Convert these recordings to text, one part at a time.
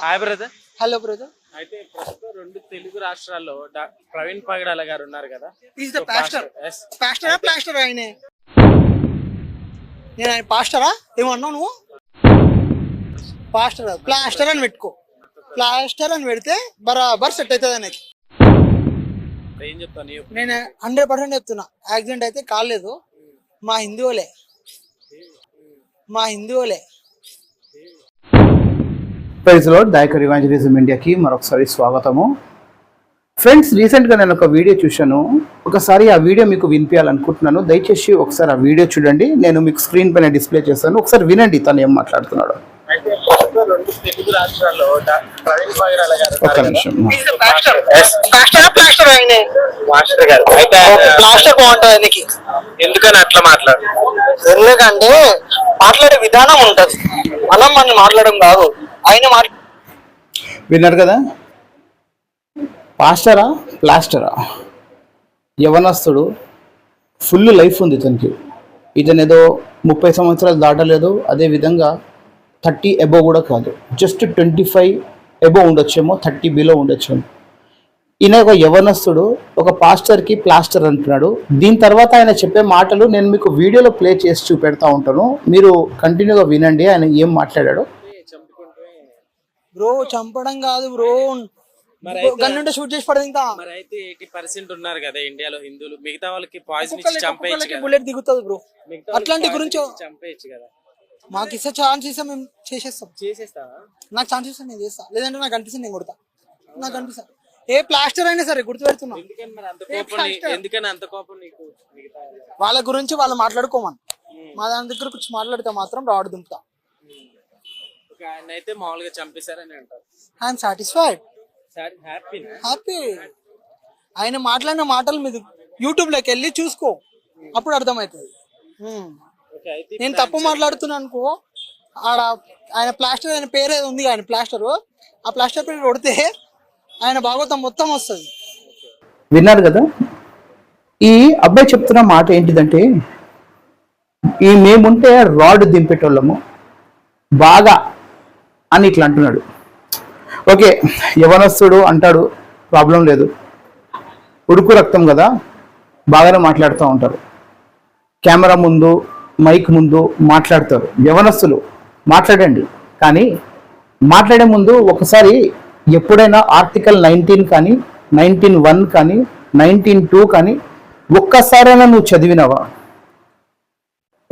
Hi brother hello brother అయితే ప్రస్తుతం రెండు తెలుగు రాష్ట్రాల్లో డా- ప్రవీణ్ పగడాల గారు ఉన్నారు కదా. Is the pastor Yes. పాస్టరా ప్లాస్టర్ ఆయనే. నేను ఆయన పాస్టరా ఏమన్నావు నువ్వు? పాస్టర్ ప్లాస్టర్ అని పెట్టుకో. ప్లాస్టర్ అని పెడితే బరాబర్ సెట్ అవుతుంది ఆయనకి. ఏం చెప్తాను నీ opinion? నేను హండ్రెడ్ పర్సెంట్ చెప్తున్నా. యాక్సిడెంట్ అయితే కాలేదు. మా హిందువులే. మా హిందువులే. ప్రైజ్లో డైకర్ ఇవాంజలిజం ఇండియాకి మరొకసారి స్వాగతము. ఫ్రెండ్స్ రీసెంట్గా నేను ఒక వీడియో చూశాను. ఒకసారి ఆ వీడియో మీకు వినిపించాలనుకుంటున్నాను. దయచేసి ఒకసారి ఆ వీడియో చూడండి. నేను మీకు స్క్రీన్ పైన డిస్ప్లే చేస్తాను. ఒకసారి వినండి తను ఏం మాట్లాడుతున్నాడు. ఒక్క. నిమిషం మాస్టర్ గారు. అయితే ప్లాస్టర్ బాగుంటుంది ఆయనకి. ఎందుకని అట్లా మాట్లాడు ఎందుకంటే మాట్లాడే విధానం ఉంటది. మనం మనం మాట్లాడడం కాదు. ఆయన విన్నారు కదా? పాస్టరా? ప్లాస్టరా? యవనస్తుడు ఫుల్ లైఫ్ ఉంది ఇతనికి ఇతను ఏదో ముప్పై సంవత్సరాలు దాటలేదు అదే విధంగా థర్టీ ఎబో కూడా కాదు. జస్ట్ ట్వంటీ ఫైవ్ ఎబో ఉండొచ్చేమో థర్టీ బిలో ఉండొచ్చేమో. ఈయన ఒక యవనస్తుడు ఒక పాస్టర్కి ప్లాస్టర్ అంటున్నాడు. దీని తర్వాత ఆయన చెప్పే మాటలు నేను మీకు వీడియోలో ప్లే చేసి చూపెడతా ఉంటాను. మీరు కంటిన్యూగా వినండి ఆయన ఏం మాట్లాడాడు. బ్రో చంపడం కాదు బ్రో. మరి గన్నుంటే షూట్ చేసి పడదు ఇంకా. మరి అయితే ఎయిటీ పర్సెంట్ ఉన్నారు కదా ఇండియాలో హిందువులు. మిగతా వాళ్ళకి పాయిజన్ ఇచ్చి చంపేయచ్చు కదా. బుల్లెట్ దిగుతుంది బ్రో. మిగతా వాళ్ళకి అట్లాంటి గురించి ఇచ్చి చంపేయచ్చు కదా. మాకు ఇస్తే ఛాన్స్ ఇస్తే మేము చేసేస్తాం. చేసేస్తావా? నాకు ఛాన్స్ ఇస్తే నేను చేస్తా. లేదంటే నాకు అనిపిస్తుంది నేను కొడతా. నాకు అనిపిస్తా ఏ ప్లాస్టర్ అయినా సరే గుర్తు పెడుతున్నా ఎందుకని మరి అంత కోపం నీ- ఎందుకని అంత కోపం నీకు? మిగతా వాళ్ళ? గురించి వాళ్ళు మాట్లాడుకోమని. మా దాని దగ్గర వచ్చి మాట్లాడితే మాత్రం రాడు దింపుతా. ఒక ఆయన అయితే మామూలుగా చంపేశారని అంటారు. ఐఎమ్ సాటిస్ఫైడ్ హ్యాపీ హ్యాపీ ఆయన మాట్లాడిన మాటలు మీరు యూట్యూబ్లోకి వెళ్ళి చూసుకో. అప్పుడు అర్థమవుతుంది. అయితే నేను తప్పు మాట్లాడుతున్నా అనుకో ఆడ ఆయన ప్లాస్టర్ ఆయన పేరు ఏదో ఉంది ఆయన ప్లాస్టర్ ఆ ప్లాస్టర్ పేరు కొడితే ఆయన భాగవతం మొత్తం వస్తుంది. విన్నారు కదా? ఈ అబ్బాయి చెప్తున్న మాట ఏంటిదంటే ఈ మేముంటే రాడ్ దింపేటోళ్ళము. బాగా అని ఇట్లా అంటున్నాడు. ఓకే యవనస్తుడు అంటాడు ప్రాబ్లం లేదు. ఉడుకు రక్తం కదా బాగానే మాట్లాడుతూ ఉంటారు. కెమెరా ముందు మైక్ ముందు మాట్లాడతారు. యవనస్తులు మాట్లాడండి. కానీ మాట్లాడే ముందు ఒకసారి ఎప్పుడైనా ఆర్టికల్ నైన్టీన్ కానీ నైన్టీన్ వన్ కానీ నైన్టీన్ టూ కానీ ఒక్కసారైనా నువ్వు చదివినావా?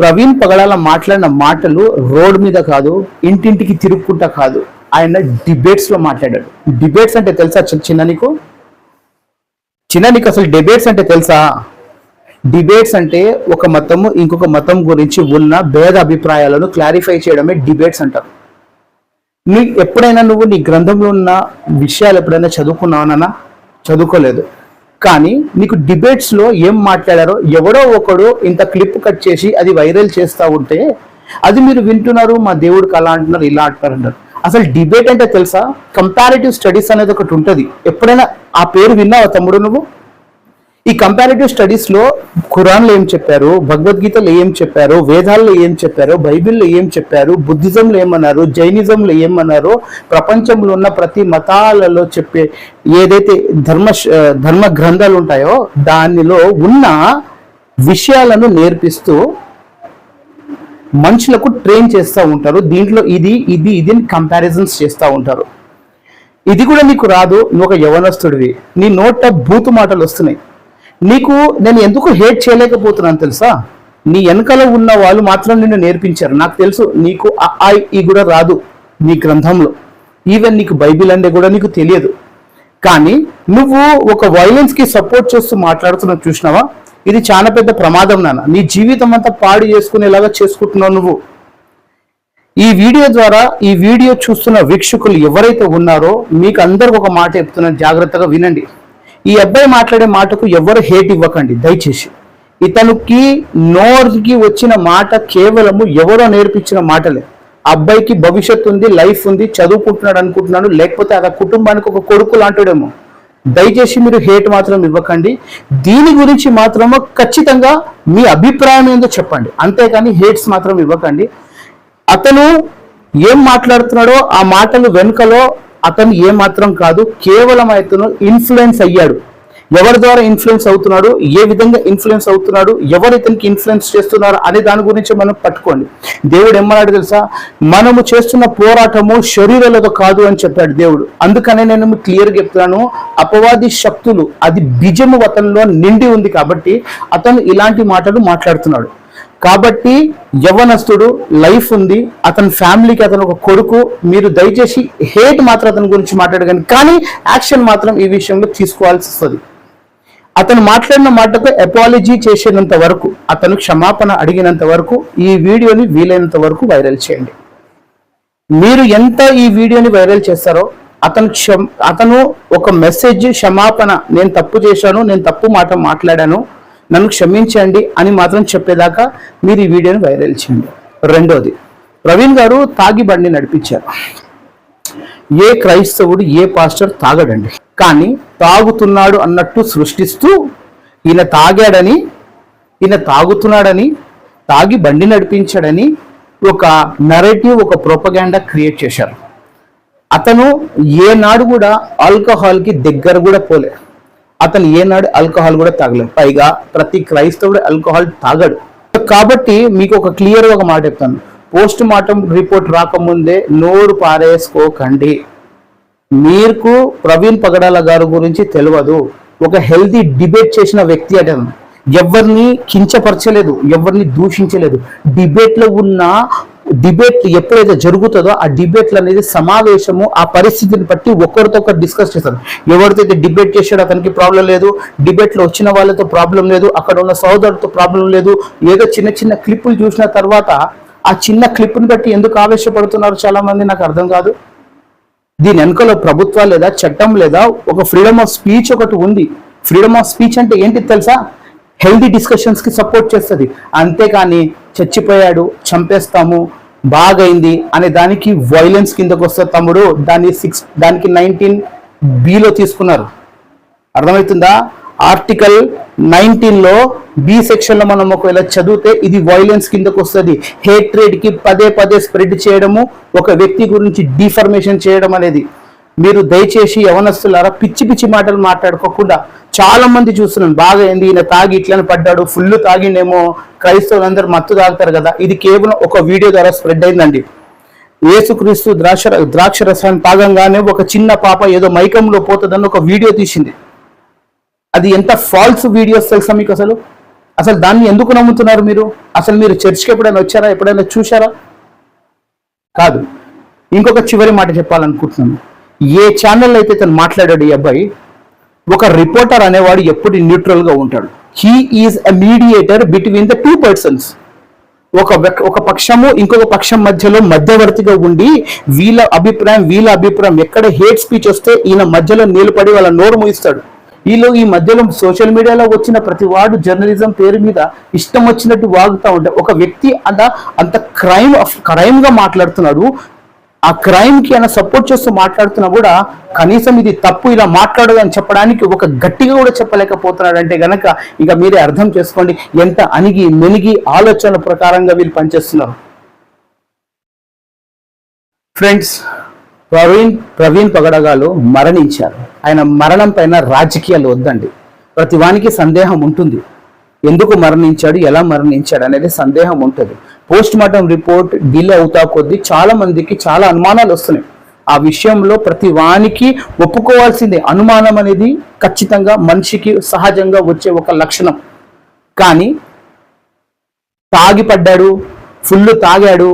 ప్రవీణ్ పగడాల మాట్లాడిన మాటలు రోడ్ మీద కాదు ఇంటింటికి తిరుక్కుంటా కాదు. ఆయన డిబేట్స్లో మాట్లాడాడు. డిబేట్స్ అంటే తెలుసా చిన్న నీకు? చిన్న నీకు అసలు డిబేట్స్ అంటే తెలుసా? డిబేట్స్ అంటే ఒక మతము ఇంకొక మతం గురించి ఉన్న భేద అభిప్రాయాలను క్లారిఫై చేయడమే డిబేట్స్ అంటారు. నీ ఎప్పుడైనా నువ్వు నీ గ్రంథంలో ఉన్న విషయాలు ఎప్పుడైనా చదువుకున్నావనా చదువుకోలేదు. కానీ నీకు డిబేట్స్లో ఏం మాట్లాడారో ఎవడో ఒకడు ఇంత క్లిప్ కట్ చేసి అది వైరల్ చేస్తా ఉంటే అది మీరు వింటున్నారు మా దేవుడికి అలా అంటున్నారు ఇలా అంటున్నారు అంటారు అసలు డిబేట్ అంటే తెలుసా? కంపారిటివ్ స్టడీస్ అనేది ఒకటి ఉంటుంది. ఎప్పుడైనా ఆ పేరు విన్నావా తమ్ముడు నువ్వు? ఈ కంపారిటివ్ స్టడీస్లో ఖురాన్లో ఏం చెప్పారు? భగవద్గీతలో ఏం చెప్పారు? వేదాల్లో ఏం చెప్పారు? బైబిల్లో ఏం చెప్పారు? బుద్ధిజంలో ఏమన్నారు? జైనిజంలో ఏమన్నారు? ప్రపంచంలో ఉన్న ప్రతి మతాలలో చెప్పే ఏదైతే ధర్మ ధర్మ గ్రంథాలు ఉంటాయో దానిలో ఉన్న విషయాలను నేర్పిస్తూ మనుషులకు ట్రైన్ చేస్తూ ఉంటారు. దీంట్లో ఇది ఇది ఇది కంపారిజన్స్ చేస్తూ ఉంటారు. ఇది కూడా నీకు రాదు. నువ్వు ఒక యవనస్తుడివి. నీ నోట బూతు మాటలు వస్తున్నాయి. నీకు నేను ఎందుకు హేట్ చేయలేకపోతున్నాను తెలుసా? నీ వెనకాల ఉన్న వాళ్ళు మాత్రం నిన్ను నేర్పించారు. నాకు తెలుసు నీకు ఆ ఈ కూడా రాదు నీ గ్రంథంలో. ఈవెన్ నీకు బైబిల్ అంటే కూడా నీకు తెలియదు. కానీ నువ్వు ఒక వైలెన్స్కి సపోర్ట్ చేస్తూ మాట్లాడుతున్నావు చూసినావా? ఇది చాలా పెద్ద ప్రమాదం నాన్న. నీ జీవితం అంతా పాడు చేసుకునేలాగా చేసుకుంటున్నావు నువ్వు. ఈ వీడియో ద్వారా ఈ వీడియో చూస్తున్న వీక్షకులు ఎవరైతే ఉన్నారో మీకు అందరికి ఒక మాట చెప్తున్నాను జాగ్రత్తగా వినండి. ఈ అబ్బాయి మాట్లాడే మాటకు ఎవరు హేట్ ఇవ్వకండి దయచేసి. ఇతనికి నోర్కి వచ్చిన మాట కేవలము ఎవరో నేర్పించిన మాటలే. అబ్బాయికి భవిష్యత్తు ఉంది లైఫ్ ఉంది చదువుకుంటున్నాడు అనుకుంటున్నాను లేకపోతే ఆ కుటుంబానికి ఒక కొడుకు లాంటిడేమో దయచేసి మీరు హేట్ మాత్రం ఇవ్వకండి. దీని గురించి మాత్రము ఖచ్చితంగా మీ అభిప్రాయం ఏందో చెప్పండి. అంతేకాని హేట్స్ మాత్రం ఇవ్వకండి. అతను ఏం మాట్లాడుతున్నాడో ఆ మాటలు వెనుకలో అతను ఏమాత్రం కాదు కేవలం అతను ఇన్ఫ్లుయెన్స్ అయ్యాడు. ఎవరి ద్వారా ఇన్ఫ్లుయెన్స్ అవుతున్నాడు ఏ విధంగా ఇన్ఫ్లుయెన్స్ అవుతున్నాడు ఎవరు ఇతనికి ఇన్ఫ్లుయెన్స్ చేస్తున్నారు అనే దాని గురించి మనం పట్టుకోండి. దేవుడు ఏమన్నాడు తెలుసా? మనము చేస్తున్న పోరాటము శరీరాలతో కాదు అని చెప్పాడు దేవుడు. అందుకనే నేను క్లియర్గా చెప్తున్నాను అపవాది శక్తులు అది బిజము అతనిలో నిండి ఉంది కాబట్టి అతను ఇలాంటి మాటలు మాట్లాడుతున్నాడు. కాబట్టి యవ్వనస్తుడు లైఫ్ ఉంది అతని ఫ్యామిలీకి అతను ఒక కొడుకు మీరు దయచేసి హేట్ మాత్రం అతని గురించి మాట్లాడగండి కానీ యాక్షన్ మాత్రం ఈ విషయంలో తీసుకోవాల్సి వస్తుంది. అతను మాట్లాడిన మాటకు అపాలజీ చేసేంత వరకు అతను క్షమాపణ అడిగినంత వరకు ఈ వీడియోని వీలైనంత వరకు వైరల్ చేయండి. మీరు ఎంత ఈ వీడియోని వైరల్ చేస్తారో అతను క్షమ అతను ఒక మెసేజ్ క్షమాపణ నేను తప్పు చేశాను నేను తప్పు మాట మాట్లాడాను నన్ను క్షమించండి అని మాత్రం చెప్పేదాకా మీరు ఈ వీడియోని వైరల్ చేయండి. రెండోది ప్రవీణ్ గారు తాగి బండి నడిపించారు. ఏ క్రైస్తవుడు ఏ పాస్టర్ తాగడండి. కానీ తాగుతున్నాడు అన్నట్టు సృష్టిస్తూ ఈయన తాగాడని ఈయన తాగుతున్నాడని తాగి బండి నడిపించాడని ఒక నరేటివ్ ఒక ప్రొపగాండా క్రియేట్ చేశారు. అతను ఏనాడు కూడా ఆల్కహాల్కి దగ్గర కూడా పోలే. అతను ఏనాడు ఆల్కహాల్ కూడా తాగలేదు. పైగా ప్రతి క్రైస్తవుడు ఆల్కహాల్ తాగడు. కాబట్టి మీకు ఒక క్లియర్ ఒక మాట చెప్తాను. పోస్ట్ మార్టం రిపోర్ట్ రాకముందే నోరు పారేసుకోకండి. మీకు ప్రవీణ్ పగడాల గారి గురించి తెలియదు. ఒక హెల్తీ డిబేట్ చేసిన వ్యక్తి అతను. ఎవరిని కించపరచలేదు ఎవరిని దూషించలేదు. డిబేట్లో ఉన్న డిబేట్ ఎప్పుడైతే జరుగుతుందో ఆ డిబేట్లు అనేది సమావేశము ఆ పరిస్థితిని బట్టి ఒకరితో ఒకరు డిస్కస్ చేస్తారు. ఎవరితో అయితే డిబేట్ చేశాడో అతనికి ప్రాబ్లం లేదు డిబేట్లో వచ్చిన వాళ్ళతో ప్రాబ్లం లేదు అక్కడ ఉన్న సోదరుతో ప్రాబ్లం లేదు ఏదో చిన్న చిన్న క్లిప్పులు చూసిన తర్వాత ఆ చిన్న క్లిప్ని బట్టి ఎందుకు ఆవేశపడుతున్నారు చాలామంది నాకు అర్థం కాదు. దీని వెనుకలో ప్రభుత్వం లేదా చట్టం లేదా ఒక ఫ్రీడమ్ ఆఫ్ స్పీచ్ ఒకటి ఉంది. ఫ్రీడమ్ ఆఫ్ స్పీచ్ అంటే ఏంటి తెలుసా? హెల్దీ డిస్కషన్స్కి సపోర్ట్ చేస్తుంది. అంతేకాని చచ్చిపోయాడు చంపేస్తాము బాగైంది అనే దానికి వైలెన్స్ కిందకు వస్తే తమ్ముడు దాన్ని సిక్స్ దానికి నైన్టీన్ బిలో తీసుకున్నారు. అర్థమవుతుందా? ఆర్టికల్ నైన్టీన్లో బి సెక్షన్లో మనం ఒకవేళ చదివితే ఇది వైలెన్స్ కిందకు వస్తుంది. హేట్రేడ్కి పదే పదే స్ప్రెడ్ చేయడము ఒక వ్యక్తి గురించి డిఫర్మేషన్ చేయడం అనేది. మీరు దయచేసి యవనస్తులారా పిచ్చి పిచ్చి మాటలు మాట్లాడుకోకుండా చాలా మంది చూస్తున్నాను. బాగా ఏంది? ఈయన తాగి ఇట్లని పడ్డాడు. ఫుల్ తాగిండేమో. క్రైస్తవులందరూ మత్తు తాగుతారు కదా. ఇది కేవలం ఒక వీడియో ద్వారా స్ప్రెడ్ అయిందండి. యేసుక్రీస్తు ద్రాక్ష ద్రాక్ష రసాన్ని తాగంగానే ఒక చిన్న పాప ఏదో మైకంలో పోతుందని ఒక వీడియో తీసింది. అది ఎంత ఫాల్స్ వీడియోస్ తెలుసా మీకు అసలు? అసలు దాన్ని ఎందుకు నమ్ముతున్నారు మీరు? అసలు మీరు చర్చ్కి ఎప్పుడైనా వచ్చారా? ఎప్పుడైనా చూసారా కాదు. ఇంకొక చివరి మాట చెప్పాలనుకుంటున్నాను. ఏ ఛానల్ అయితే తను మాట్లాడాడు ఈ అబ్బాయి ఒక రిపోర్టర్ అనేవాడు ఎప్పుడు న్యూట్రల్గా ఉంటాడు. He is a mediator between the two persons ఒక ఒక పక్షము ఇంకొక పక్షం మధ్యలో మధ్యవర్తిగా ఉండి వీళ్ళ అభిప్రాయం వీళ్ళ అభిప్రాయం ఎక్కడ హేట్ స్పీచ్ వస్తే ఈయన మధ్యలో నిలబడి వాళ్ళ నోరు మూయిస్తాడు. వీళ్ళు ఈ మధ్యలో సోషల్ మీడియాలో వచ్చిన ప్రతి వాడు జర్నలిజం పేరు మీద ఇష్టం వచ్చినట్టు వాగుతూ ఉంటారు ఒక వ్యక్తి అంత అంత క్రైమ్ క్రైమ్గా మాట్లాడుతున్నాడు ఆ క్రైమ్కి ఆయన సపోర్ట్ చేస్తూ మాట్లాడుతున్నా కూడా కనీసం ఇది తప్పు ఇలా మాట్లాడదు అని చెప్పడానికి ఒక గట్టిగా కూడా చెప్పలేకపోతున్నాడు అంటే గనక ఇక మీరే అర్థం చేసుకోండి. ఎంత అణిగి మెనిగి ఆలోచనల ప్రకారంగా వీళ్ళు పనిచేస్తున్నారు. ఫ్రెండ్స్ ప్రవీణ్ ప్రవీణ్ పగడగాలు మరణించారు. ఆయన మరణం పైన రాజకీయాలు వద్దండి. ప్రతి వానికి సందేహం ఉంటుంది. ఎందుకు మరణించాడు ఎలా మరణించాడు అనేది సందేహం ఉంటుంది. పోస్ట్ మార్టం రిపోర్ట్ డిలే అవుతా కొద్దీ చాలా మందికి చాలా అనుమానాలు వస్తున్నాయి. ఆ విషయంలో ప్రతి వానికి ఒప్పుకోవాల్సిందే. అనుమానం అనేది ఖచ్చితంగా మనిషికి సహజంగా వచ్చే ఒక లక్షణం. కానీ తాగిపడ్డాడు ఫుల్ తాగాడు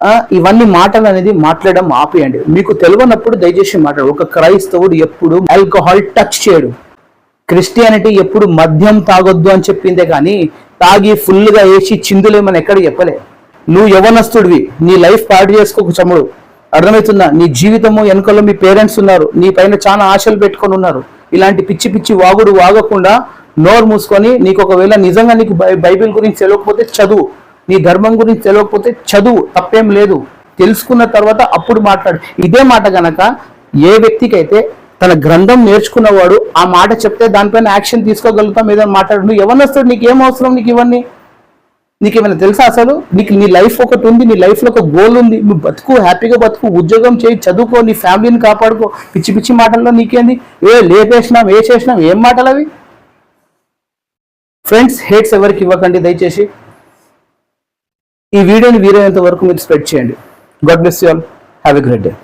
ఆ, ఇవన్నీ మాటలు అనేది మాట్లాడడం ఆపేయండి. మీకు తెలియనప్పుడు దయచేసి మాట్లాడు. ఒక క్రైస్తవుడు ఎప్పుడు ఆల్కహాల్ టచ్ చేయడు. క్రిస్టియానిటీ ఎప్పుడు మద్యం తాగొద్దు అని చెప్పిందే కానీ తాగి ఫుల్గా వేసి చిందులేమని ఎక్కడ చెప్పలే. నువ్వు యవనస్తుడివి నీ లైఫ్ పాడు చేసుకోకు చముడు. అర్థమవుతుందా? నీ జీవితము వెనుకలో మీ పేరెంట్స్ ఉన్నారు నీ పైన చాలా ఆశలు పెట్టుకొని ఉన్నారు. ఇలాంటి పిచ్చి పిచ్చి వాగుడు వాగకుండా నోరు మూసుకొని నీకు ఒకవేళ నిజంగా నీకు బై- బైబిల్ గురించి తెలియకపోతే చదువు. నీ ధర్మం గురించి తెలియకపోతే చదువు తప్పేం లేదు. తెలుసుకున్న తర్వాత అప్పుడు మాట్లాడు. ఇదే మాట గనక ఏ వ్యక్తికైతే తన గ్రంథం నేర్చుకున్నవాడు ఆ మాట చెప్తే దానిపైన యాక్షన్ తీసుకోగలుగుతాం ఏదైనా మాట్లాడు నువ్వు ఎవరినొస్తాడు? నీకు ఏం అవసరం? నీకు ఇవన్నీ? నీకేమైనా తెలుసా అసలు? నీకు నీ లైఫ్ ఒకటి ఉంది నీ లైఫ్లో ఒక గోల్ ఉంది. నువ్వు బతుకు హ్యాపీగా బతుకు ఉద్యోగం చేయి చదువుకో నీ ఫ్యామిలీని కాపాడుకో. పిచ్చి పిచ్చి మాటల్లో నీకేంది? ఏ లేపేసినాం ఏ చేసినాం ఏం మాటలు అవి? ఫ్రెండ్స్ హేట్స్ ఎవరికి ఇవ్వకండి దయచేసి. ఈ వీడియోని వీరైనంత వరకు మీరు స్ప్రెడ్ చేయండి. God bless you all have a great day